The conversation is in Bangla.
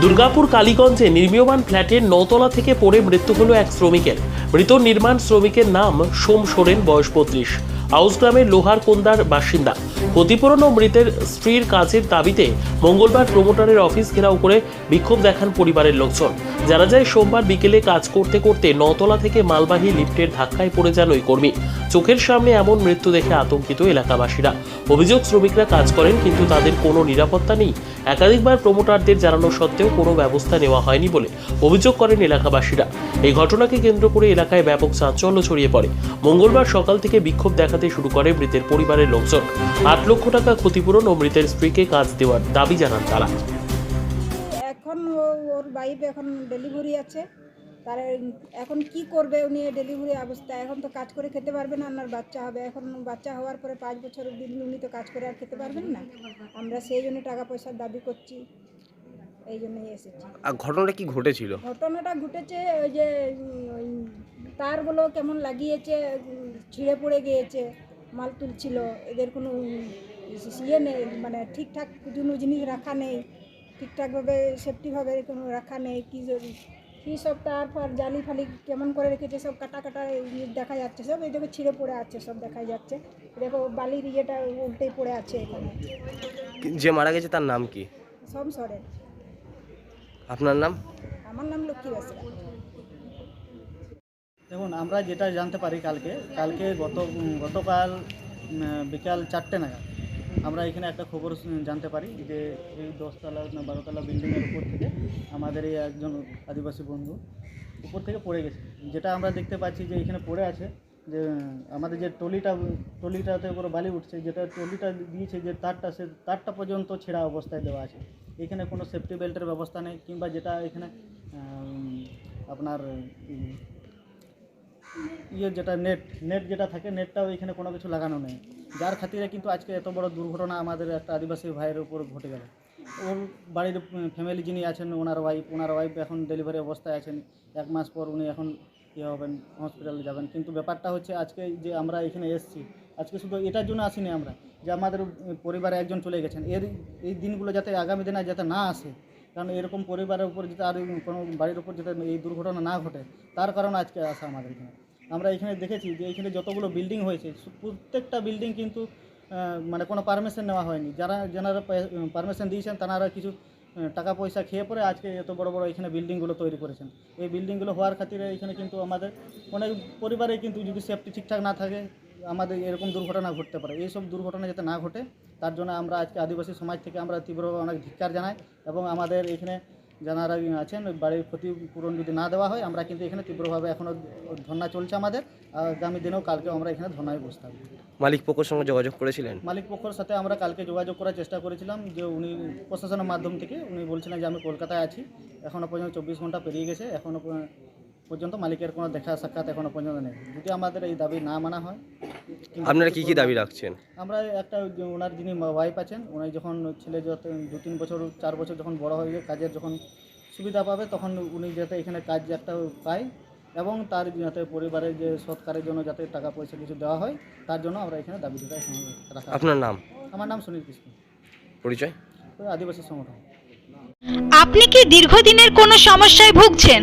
দুর্গাপুর কালীগঞ্জে নির্মীয়মান ফ্ল্যাটের নতলা থেকে পড়ে মৃত্যু হলো এক শ্রমিকের। মৃত নির্মাণ শ্রমিকের নাম সোম সোরেন, বয়স বত্রিশ। আউস গ্রামের লোহার কোন্দার বাসিন্দা। ক্ষতিপূরণ ও মৃতের স্ত্রীর কাজের দাবিতে মঙ্গলবার প্রমোটারের অফিস ঘেরাও করে বিক্ষোভ দেখান পরিবারের লোকজন। জানা যায়, সোমবার বিকেলে কাজ করতে করতে নতলা থেকে মালবাহী লিফটের ধাক্কায় পড়ে যান ওই কর্মী। চোখের সামনে এমন মৃত্যু দেখে আতঙ্কিত এলাকাবাসীরা। অভিযোগ, শ্রমিকরা কাজ করেন, কিন্তু তাদের কোনো নিরাপত্তা নেই। একাধিকবার প্রমোটারদের জানানো সত্ত্বেও কোনো ব্যবস্থা নেওয়া হয়নি বলে অভিযোগ করেন এলাকাবাসীরা। এই ঘটনাকে কেন্দ্র করে এলাকায় ব্যাপক চাঞ্চল্য ছড়িয়ে পড়ে। মঙ্গলবার সকাল থেকে বিক্ষোভ দেখাতে শুরু করে মৃতের পরিবারের লোকজন। আট লক্ষ টাকা ক্ষতিপূরণ ও মৃতের স্ত্রীকে কাজ দেওয়ার দাবি জানান তারা। এখন ও- ওর ওয়াইফ এখন ডেলিভারি আছে। তার এখন কি করবে উনি ডেলিভারি অবস্থা? এখন তো কাজ করে খেতে পারবে না আপনার বাচ্চা হবে। এখন বাচ্চা হওয়ার পরে পাঁচ বছর অবধি উনি তো কাজ করে আর খেতে পারবেন না। আমরা সেই জন্য টাকা পয়সার দাবি করছি। এই জন্যই এসেছি। আর ঘটনাটা কি ঘটেছিল? ঘটনাটা ঘটেছে ওই যে তারগুলো কেমন লাগিয়েছে ছিঁড়ে পড়ে গিয়েছে মাল তুলছিল এদের কোনো ইয়ে নেই মানে ঠিকঠাক কোনো জিনিস রাখা নেই ঠিকঠাকভাবে সেফটিভাবে কোনো রাখা নেই কী কী সব তারপর জালি ফালি কেমন করে রেখেছে সব কাটা কাটা দেখা যাচ্ছে সব এই দেখো ছিঁড়ে পড়ে আছে সব দেখা যাচ্ছে। দেখো বালির ইয়েটা উল্টেই পড়ে আছে এখানে। যে মারা গেছে তার নাম কি? সব সরে আপনার নাম? আমার নাম লক্ষ্মী বেসরা। দেখুন, আমরা যেটা জানতে পারি কালকে কালকে গত গতকাল বিকাল চারটে নাগাদ আমরা এখানে একটা খবর জানতে পারি যে এই দশতলা না বারোতলা বিল্ডিংয়ের উপর থেকে আমাদের এই একজন আদিবাসী বন্ধু উপর থেকে পড়ে গেছে। যেটা আমরা দেখতে পাচ্ছি যে এখানে পড়ে আছে যে, আমাদের যে টলিটা, টলিটাতে উপরে বালি উঠছে, যেটা টলিটা দিয়েছে যে তারটা, সে তারটা পর্যন্ত ছেঁড়া অবস্থায় দেওয়া আছে। এখানে কোনো সেফটি বেল্টের ব্যবস্থা নেই, কিংবা যেটা এখানে আপনার ইয়ে যেটা নেট নেট যেটা থাকে নেটটাও এখানে কোনো কিছু লাগানো নেই। যার খাতিরে কিন্তু আজকে এত বড় দুর্ঘটনা আমাদের একটা আদিবাসী ভাইয়ের উপর ঘটে গেল। ওর বাড়ির ফ্যামিলি যিনি আছেন, ওনার ওয়াইফ ওনার ওয়াইফ এখন ডেলিভারি অবস্থায় আছেন। এক মাস পর উনি এখন ইয়ে হবেন হসপিটালে যাবেন। কিন্তু ব্যাপারটা হচ্ছে আজকে যে আমরা এখানে এসেছি, আজকে শুধু এটার জন্য আসিনি আমরা, যে আমাদের পরিবারে একজন চলে গেছেন। এর, এই দিনগুলো যাতে আগামী দিনে যাতে না আসে, কারণ এরকম পরিবারের উপর যাতে আর কোনো, বাড়ির উপর যাতে এই দুর্ঘটনা না ঘটে, তার কারণে আজকে আসা আমাদের এখানে। আমরা এখানে দেখেছি যে এখানে যতগুলো বিল্ডিং হয়েছে প্রত্যেকটা বিল্ডিং কিন্তু মানে কোনো পারমিশন নেওয়া হয়নি। যারা যারা পারমিশন দিয়েছেন, তারা কিছু টাকা পয়সা খেয়ে পরে আজকে এত বড় বড় এখানে বিল্ডিংগুলো তৈরি করেছেন। এই বিল্ডিংগুলো হওয়ার খাতিরে এখানে কিন্তু আমাদের অনেক পরিবারে কিন্তু যদি সেফটি ঠিকঠাক না থাকে, আমাদের এরকম দুর্ঘটনা ঘটতে পারে। এইসব দুর্ঘটনা যাতে না ঘটে, তার জন্য আমরা আজকে আদিবাসী সমাজ থেকে আমরা তীব্রভাবে অনেক ধিক্কার জানাই এবং আমাদের এখানে যারা আছেন ওই বাড়ির ক্ষতিপূরণ যদি না দেওয়া হয় আমরা কিন্তু এখানে তীব্রভাবে এখনও ধর্না চলছে আমাদের। আগামী দিনেও কালকেও আমরা এখানে ধর্নায় বসে থাকব মালিক পক্ষের সঙ্গে যোগাযোগ করেছিলেন? মালিক পক্ষের সাথে আমরা কালকে যোগাযোগ করার চেষ্টা করেছিলাম যে উনি প্রশাসনের মাধ্যম থেকে উনি বলছিলেন যে আমি কলকাতায় আছি এখনও পর্যন্ত চব্বিশ ঘণ্টা পেরিয়ে গেছে এখনও পর্যন্ত মালিকের কোনো দেখা সাক্ষাৎ এখনও পর্যন্ত নেই। যদি আমাদের এই দাবি না মানা হয় আপনারা কি কি দাবি রাখছেন? আমরা একটা ওনার যিনি ওয়াইফ আছেন উনি যখন ছেলে যত দু তিন বছর চার বছর যখন বড় হয়ে যায় কাজের যখন সুবিধা পাবে তখন উনি যাতে এখানে কাজ একটা পায় এবং তার যাতে পরিবারের যে সৎকারের জন্য যাতে টাকা পয়সা কিছু দেওয়া হয় তার জন্য আমরা এখানে দাবি দিতে রাখা আপনার নাম? আমার নাম সুনীল কৃষ্ণ। পরিচয়? আদিবাসী সংগঠন। আপনি কি দীর্ঘদিনের কোনো সমস্যায় ভুগছেন?